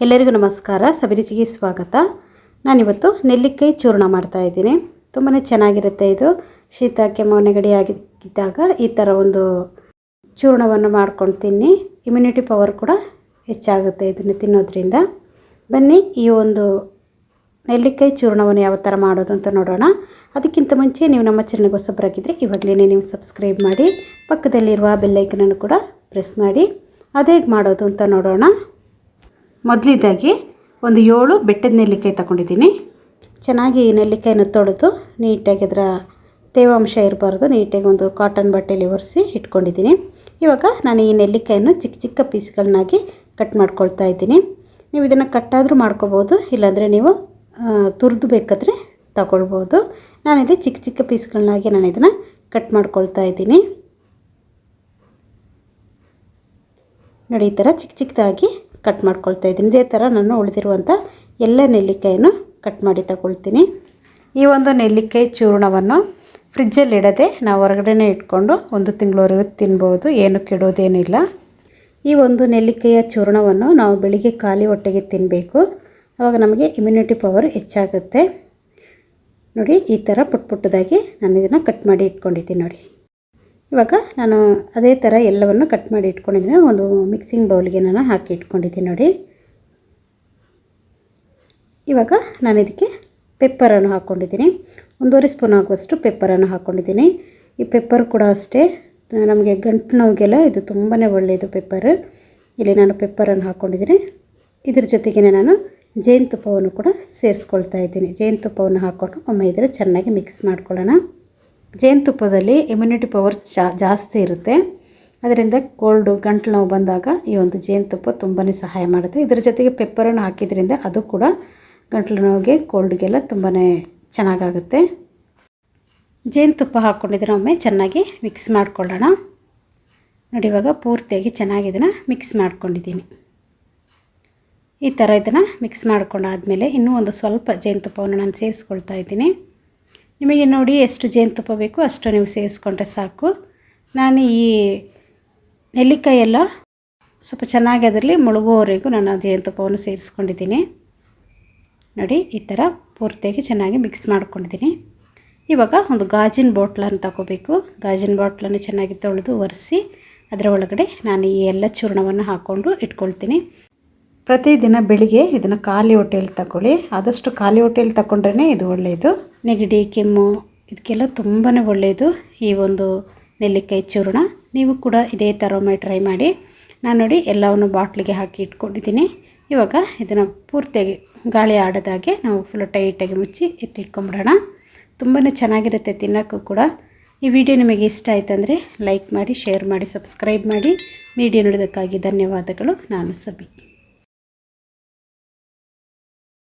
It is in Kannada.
ಎಲ್ಲರಿಗೂ ನಮಸ್ಕಾರ. ಸಬಿರುಚಿಗೆ ಸ್ವಾಗತ. ನಾನಿವತ್ತು ನೆಲ್ಲಿಕಾಯಿ ಚೂರ್ಣ ಮಾಡ್ತಾ ಇದ್ದೀನಿ. ತುಂಬಾ ಚೆನ್ನಾಗಿರುತ್ತೆ ಇದು. ಶೀತ, ಕೆಮ್ಮು, ನೆಗಡಿ ಆಗಿದ್ದಾಗ ಈ ಥರ ಒಂದು ಚೂರ್ಣವನ್ನು ಮಾಡ್ಕೊಂಡು ತಿನ್ನಿ. ಇಮ್ಯುನಿಟಿ ಪವರ್ ಕೂಡ ಹೆಚ್ಚಾಗುತ್ತೆ ಇದನ್ನು ತಿನ್ನೋದ್ರಿಂದ. ಬನ್ನಿ ಈ ಒಂದು ನೆಲ್ಲಿಕಾಯಿ ಚೂರ್ಣವನ್ನು ಯಾವ ಥರ ಮಾಡೋದು ಅಂತ ನೋಡೋಣ. ಅದಕ್ಕಿಂತ ಮುಂಚೆ ನೀವು ನಮ್ಮ ಚಾನಲ್ಗೆ ಹೊಸಬರಾಗಿದ್ದರೆ ಇವಾಗಲೇ ನೀವು ಸಬ್ಸ್ಕ್ರೈಬ್ ಮಾಡಿ. ಪಕ್ಕದಲ್ಲಿರುವ ಬೆಲ್ಲೈಕನನ್ನು ಕೂಡ ಪ್ರೆಸ್ ಮಾಡಿ. ಅದೇಗೆ ಮಾಡೋದು ಅಂತ ನೋಡೋಣ. ಮೊದಲಿದ್ದಾಗಿ ಒಂದು ಏಳು ಬೆಟ್ಟದ ನೆಲ್ಲಿಕಾಯಿ ತಗೊಂಡಿದ್ದೀನಿ. ಚೆನ್ನಾಗಿ ಈ ನೆಲ್ಲಿಕಾಯಿನ ತೊಳೆದು ನೀಟಾಗಿ ಅದರ ತೇವಾಂಶ ಇರಬಾರ್ದು. ನೀಟಾಗಿ ಒಂದು ಕಾಟನ್ ಬಟ್ಟೆಯಲ್ಲಿ ಒರೆಸಿ ಇಟ್ಕೊಂಡಿದ್ದೀನಿ. ಇವಾಗ ನಾನು ಈ ನೆಲ್ಲಿಕಾಯನ್ನು ಚಿಕ್ಕ ಚಿಕ್ಕ ಪೀಸ್ಗಳನ್ನಾಗಿ ಕಟ್ ಮಾಡ್ಕೊಳ್ತಾ ಇದ್ದೀನಿ. ನೀವು ಇದನ್ನು ಕಟ್ಟಾದರೂ ಮಾಡ್ಕೋಬೋದು, ಇಲ್ಲಾಂದರೆ ನೀವು ತುರಿದು ಬೇಕಾದರೆ ತಗೊಳ್ಬೋದು. ನಾನಿಲ್ಲಿ ಚಿಕ್ಕ ಚಿಕ್ಕ ಪೀಸ್ಗಳನ್ನಾಗಿ ನಾನು ಇದನ್ನು ಕಟ್ ಮಾಡ್ಕೊಳ್ತಾ ಇದ್ದೀನಿ. ನೋಡಿ, ಈ ಥರ ಚಿಕ್ಕ ಚಿಕ್ಕದಾಗಿ ಕಟ್ ಮಾಡ್ಕೊಳ್ತಾ ಇದ್ದೀನಿ. ಇದೇ ಥರ ನಾನು ಉಳಿದಿರುವಂಥ ಎಲ್ಲ ನೆಲ್ಲಿಕಾಯನ್ನು ಕಟ್ ಮಾಡಿ ತಗೊಳ್ತೀನಿ. ಈ ಒಂದು ನೆಲ್ಲಿಕಾಯಿ ಚೂರ್ಣವನ್ನು ಫ್ರಿಜ್ಜಲ್ಲಿ ಇಡದೆ ನಾವು ಹೊರಗಡೆನೇ ಇಟ್ಕೊಂಡು ಒಂದು ತಿಂಗಳವರೆಗೂ ತಿನ್ಬೋದು. ಏನು ಕೆಡೋದೇನಿಲ್ಲ ಈ ಒಂದು ನೆಲ್ಲಿಕಾಯಿಯ ಚೂರ್ಣವನ್ನು ನಾವು ಬೆಳಿಗ್ಗೆ ಖಾಲಿ ಹೊಟ್ಟೆಗೆ ತಿನ್ನಬೇಕು ಆವಾಗ ನಮಗೆ ಇಮ್ಯುನಿಟಿ ಪವರ್ ಹೆಚ್ಚಾಗುತ್ತೆ. ನೋಡಿ, ಈ ಥರ ಪುಟ್ ಪುಟ್ಟದಾಗಿ ನಾನು ಇದನ್ನು ಕಟ್ ಮಾಡಿ ಇಟ್ಕೊಂಡಿದ್ದೀನಿ ನೋಡಿ. ಇವಾಗ ನಾನು ಅದೇ ಥರ ಎಲ್ಲವನ್ನು ಕಟ್ ಮಾಡಿ ಇಟ್ಕೊಂಡಿದ್ದೀನಿ. ಒಂದು ಮಿಕ್ಸಿಂಗ್ ಬೌಲ್ಗೆ ನಾನು ಹಾಕಿ ಇಟ್ಕೊಂಡಿದ್ದೀನಿ ನೋಡಿ. ಇವಾಗ ನಾನು ಇದಕ್ಕೆ ಪೆಪ್ಪರನ್ನು ಹಾಕ್ಕೊಂಡಿದ್ದೀನಿ. ಒಂದೂವರೆ ಸ್ಪೂನ್ ಆಗುವಷ್ಟು ಪೆಪ್ಪರನ್ನು ಹಾಕ್ಕೊಂಡಿದ್ದೀನಿ. ಈ ಪೆಪ್ಪರ್ ಕೂಡ ಅಷ್ಟೇ. ನಮಗೆ ಗಂಟು ನೋವಿಗೆಲ್ಲ ಇದು ತುಂಬಾ ಒಳ್ಳೆಯದು ಪೆಪ್ಪರ್. ಇಲ್ಲಿ ನಾನು ಪೆಪ್ಪರನ್ನು ಹಾಕ್ಕೊಂಡಿದ್ದೀನಿ. ಇದ್ರ ಜೊತೆಗೆ ನಾನು ಜೇನುತುಪ್ಪವನ್ನು ಕೂಡ ಸೇರಿಸ್ಕೊಳ್ತಾ ಇದ್ದೀನಿ. ಜೇನುತುಪ್ಪವನ್ನು ಹಾಕ್ಕೊಂಡು ಒಮ್ಮೆ ಇದರ ಚೆನ್ನಾಗಿ ಮಿಕ್ಸ್ ಮಾಡ್ಕೊಳ್ಳೋಣ. ಜೇನುತುಪ್ಪದಲ್ಲಿ ಇಮ್ಯುನಿಟಿ ಪವರ್ ಜಾಸ್ತಿ ಇರುತ್ತೆ. ಅದರಿಂದ ಕೋಲ್ಡು ಗಂಟಲು ನೋವು ಬಂದಾಗ ಈ ಒಂದು ಜೇನುತುಪ್ಪ ತುಂಬಾ ಸಹಾಯ ಮಾಡುತ್ತೆ. ಇದರ ಜೊತೆಗೆ ಪೆಪ್ಪರನ್ನು ಹಾಕಿದ್ರಿಂದ ಅದು ಕೂಡ ಗಂಟಲು ನೋವಿಗೆ ಕೋಲ್ಡ್ಗೆಲ್ಲ ತುಂಬಾ ಚೆನ್ನಾಗಾಗುತ್ತೆ. ಜೇನುತುಪ್ಪ ಹಾಕ್ಕೊಂಡಿದ್ರೆ ಒಮ್ಮೆ ಚೆನ್ನಾಗಿ ಮಿಕ್ಸ್ ಮಾಡ್ಕೊಳ್ಳೋಣ. ನೋಡಿ, ಇವಾಗ ಪೂರ್ತಿಯಾಗಿ ಚೆನ್ನಾಗಿ ಇದನ್ನು ಮಿಕ್ಸ್ ಮಾಡ್ಕೊಂಡಿದ್ದೀನಿ. ಈ ಥರ ಇದನ್ನು ಮಿಕ್ಸ್ ಮಾಡ್ಕೊಂಡಾದಮೇಲೆ ಇನ್ನೂ ಒಂದು ಸ್ವಲ್ಪ ಜೇನುತುಪ್ಪವನ್ನು ನಾನು ಸೇರಿಸ್ಕೊಳ್ತಾ ಇದ್ದೀನಿ. ನಿಮಗೆ ನೋಡಿ ಎಷ್ಟು ಜೇನುತುಪ್ಪ ಬೇಕು ಅಷ್ಟು ನೀವು ಸೇರಿಸ್ಕೊಂಡ್ರೆ ಸಾಕು. ನಾನು ಈ ನೆಲ್ಲಿಕಾಯಿ ಎಲ್ಲ ಸ್ವಲ್ಪ ಚೆನ್ನಾಗಿ ಅದರಲ್ಲಿ ಮುಳುಗುವವರೆಗೂ ನಾನು ಜೇನುತುಪ್ಪವನ್ನು ಸೇರಿಸ್ಕೊಂಡಿದ್ದೀನಿ. ನೋಡಿ, ಈ ಥರ ಪೂರ್ತಿಯಾಗಿ ಚೆನ್ನಾಗಿ ಮಿಕ್ಸ್ ಮಾಡ್ಕೊಂಡಿದ್ದೀನಿ. ಇವಾಗ ಒಂದು ಗಾಜಿನ ಬಾಟ್ಲನ್ನು ತಗೋಬೇಕು. ಗಾಜಿನ ಬಾಟ್ಲನ್ನು ಚೆನ್ನಾಗಿ ತೊಳೆದು ಒರೆಸಿ ಅದರ ಒಳಗಡೆ ನಾನು ಈ ಎಲ್ಲ ಚೂರ್ಣವನ್ನು ಹಾಕ್ಕೊಂಡು ಇಟ್ಕೊಳ್ತೀನಿ. ಪ್ರತಿದಿನ ಬೆಳಿಗ್ಗೆ ಇದನ್ನು ಖಾಲಿ ಹೊಟ್ಟೆಯಲ್ಲಿ ತಗೊಳ್ಳಿ. ಆದಷ್ಟು ಖಾಲಿ ಹೊಟ್ಟೆಯಲ್ಲಿ ತಗೊಂಡ್ರೇ ಇದು ಒಳ್ಳೆಯದು. ನೆಗಡಿ, ಕೆಮ್ಮು ಇದಕ್ಕೆಲ್ಲ ತುಂಬಾ ಒಳ್ಳೆಯದು ಈ ಒಂದು ನೆಲ್ಲಿಕಾಯಿ ಚೂರ್ಣ. ನೀವು ಕೂಡ ಇದೇ ಥರ ಒಮ್ಮೆ ಟ್ರೈ ಮಾಡಿ. ನಾನು ನೋಡಿ ಎಲ್ಲವನ್ನು ಬಾಟ್ಲಿಗೆ ಹಾಕಿ ಇಟ್ಕೊಂಡಿದ್ದೀನಿ. ಇವಾಗ ಇದನ್ನು ಪೂರ್ತಿಯಾಗಿ ಗಾಳಿ ಆಡೋದಾಗೆ ನಾವು ಫುಲ್ ಟೈಟಾಗಿ ಮುಚ್ಚಿ ಎತ್ತಿಟ್ಕೊಂಬಿಡೋಣ. ತುಂಬಾ ಚೆನ್ನಾಗಿರುತ್ತೆ ತಿನ್ನೋಕ್ಕೂ ಕೂಡ. ಈ ವಿಡಿಯೋ ನಿಮಗೆ ಇಷ್ಟ ಆಯ್ತಂದರೆ ಲೈಕ್ ಮಾಡಿ ಶೇರ್ ಮಾಡಿ ಸಬ್ಸ್ಕ್ರೈಬ್ ಮಾಡಿ. ವಿಡಿಯೋ ನೋಡೋದಕ್ಕಾಗಿ ಧನ್ಯವಾದಗಳು. ನಾನು ಸಬಿ.